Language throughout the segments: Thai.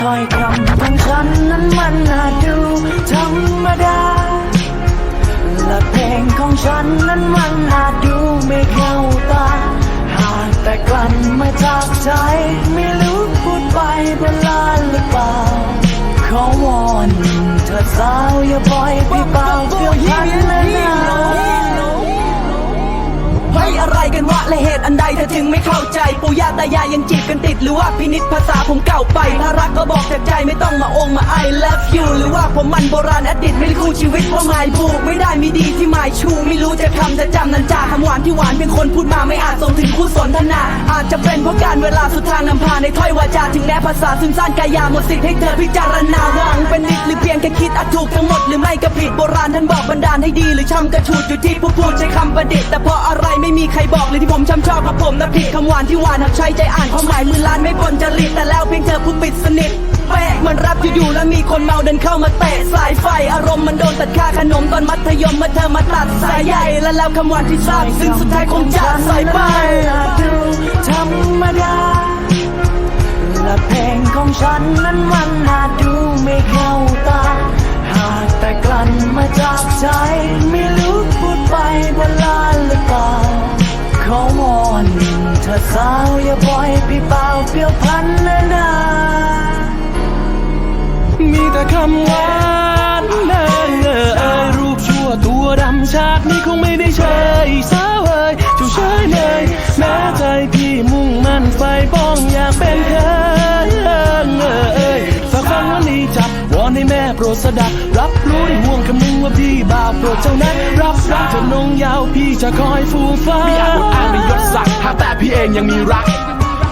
ถ้อยคำของฉันนั้นมันน่าดูธรรมดา และเพลงของฉันนั้นมันน่าดูไม่เข้าตา หากแต่กลั่นมาจากใจ ไม่รู้พูดไปบนลานหรือเปล่า ขอวอนเธอสาวอย่าปล่อยพี่เปล่าเพียงพันนะนะเฮ้ยอะไรกันวะ และเหตุอันใดเธอถึงไม่เข้าใจ ปู่ย่าตายายยังจีบกันติด หรือว่าพินิษภาษาผมเก่าไปถ้ารักก็บอกจากใจไม่ต้องมาองมา I love you หรือว่าผมมันโบราณอดีตไม่ได้คู่ชีวิตเพราะหมายผูกไม่ได้มีดีที่หมายชู ไม่รู้จะคำจะจำนันจาคำหวานที่หวานเพียงคนพูดมาไม่อาจส่งถึงคู่สนทนา อาจจะเป็นเพราะการเวลาสุดทางนำพาในถ้อยวาจาถึงแม้ภาษาซึมซ่านกายาหมดสิทธิ์ให้เธอพิจารณาหวังเป็นนิดหรือเพียงแค่คิดอาจถูกทั้งหมดหรือไม่ก็ผิดโบราณท่านบอกบันดาลให้ดี หรือช่ำกระชูดอยู่ที่ผู้พูดใช้คำประดิษฐ์แต่เพราะอะไรไม่มีใครบอกเลยที่ผมช้ำชอบกับผมนะผิดคำหวานที่หวานหากใช้ใจอ่านความหมายมือล้านไม่ปนจริตแต่แล้วเพียงเธอผู้ปิดสนิทเป๊ะมันรับอยู่ๆแล้วมีคนเมาเดินเข้ามาเตะสายไฟ อารมณ์มันโดนตัดค่าขนมตอนมัธยมเมื่อเธอมาตัดสายใหญ่และแล้วคำหวานที่ทราบซึ่งสุดท้ายคงจะสายไป สาวอย่าปล่อยพี่เปล่าเปลี่ยวพันนะนามีแต่คำหวานเอ่ยเอ่ยเอ่ยรูปชั่วตัวดำชาตินี้คงไม่ได้เชยสาวเอ่ยเจ้าเชยเลยแม้ใจพี่มุ่งมั่นไฟป้องอยากเป็นเธอเอ่ยเอ่ยฝากฟังวันนี้จับวอนให้แม่โปรดสดับรับรู้ในห่วงคำนึงว่าพี่บาปโปรดเจ้านั้นรับรักเธอนงยาวพี่จะคอยฟูฟ้าไม่อาจอดอ้างในยศศักดิ์หาก องยังมีรัก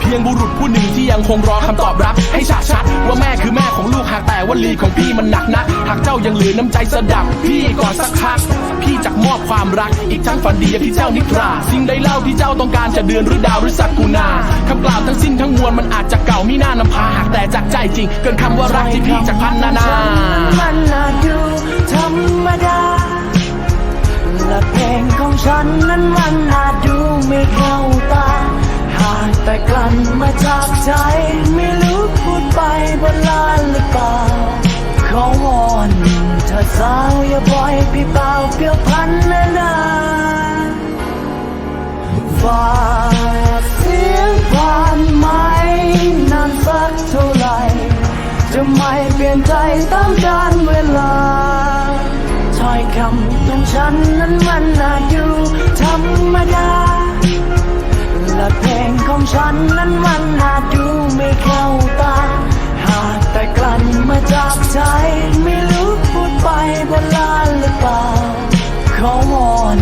เพียงบุรุษผู้หนึ่งที่ยังคงรอคำตอบรับ ให้ฉาดชัดว่าแม่คือแม่ของลูกหากแต่วลีของพี่มันหนักนักหากเจ้ายังเหลือน้ำใจสดับ พี่ก่อนสักพัก พี่จักมอบความรัก อีกทั้งฝันดีที่เจ้านิทรา สิ่งใดเล่าที่เจ้าต้องการจะเดือนหรือดาวหรือสักกุณาคำกล่าวทั้งสิ้นทั้งมวลมันอาจจะเก่ามีหน้านำพาหากแต่จากใจจริง เกินคำว่ารักที่พี่จะพันนานามันน่าดูธรรมดาและเพลงของฉันนั้นมันน่าดู ใจไม่รู้พูดไปบนลานหรือเปล่า ขอวอนเธอสาวอย่าปล่อยพี่เปล่าเปลี่ยวพันนะนาฝากเสียงผ่านไหมนานสักเท่าไหร่จะไม่เปลี่ยนใจตามกาลเวลาถ้อยคำของฉันนั้นมันน่าดูธรรมดา ละเพลงของฉันนั้นมันน่าดูไม่เข้าตา หากแต่กลั่นมาจากใจไม่รู้พูดไปบนลานหรือเปล่า ขอวอน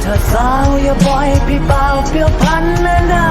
เธอสาวอย่าปล่อยพี่เปล่าเปลี่ยวพันนะนา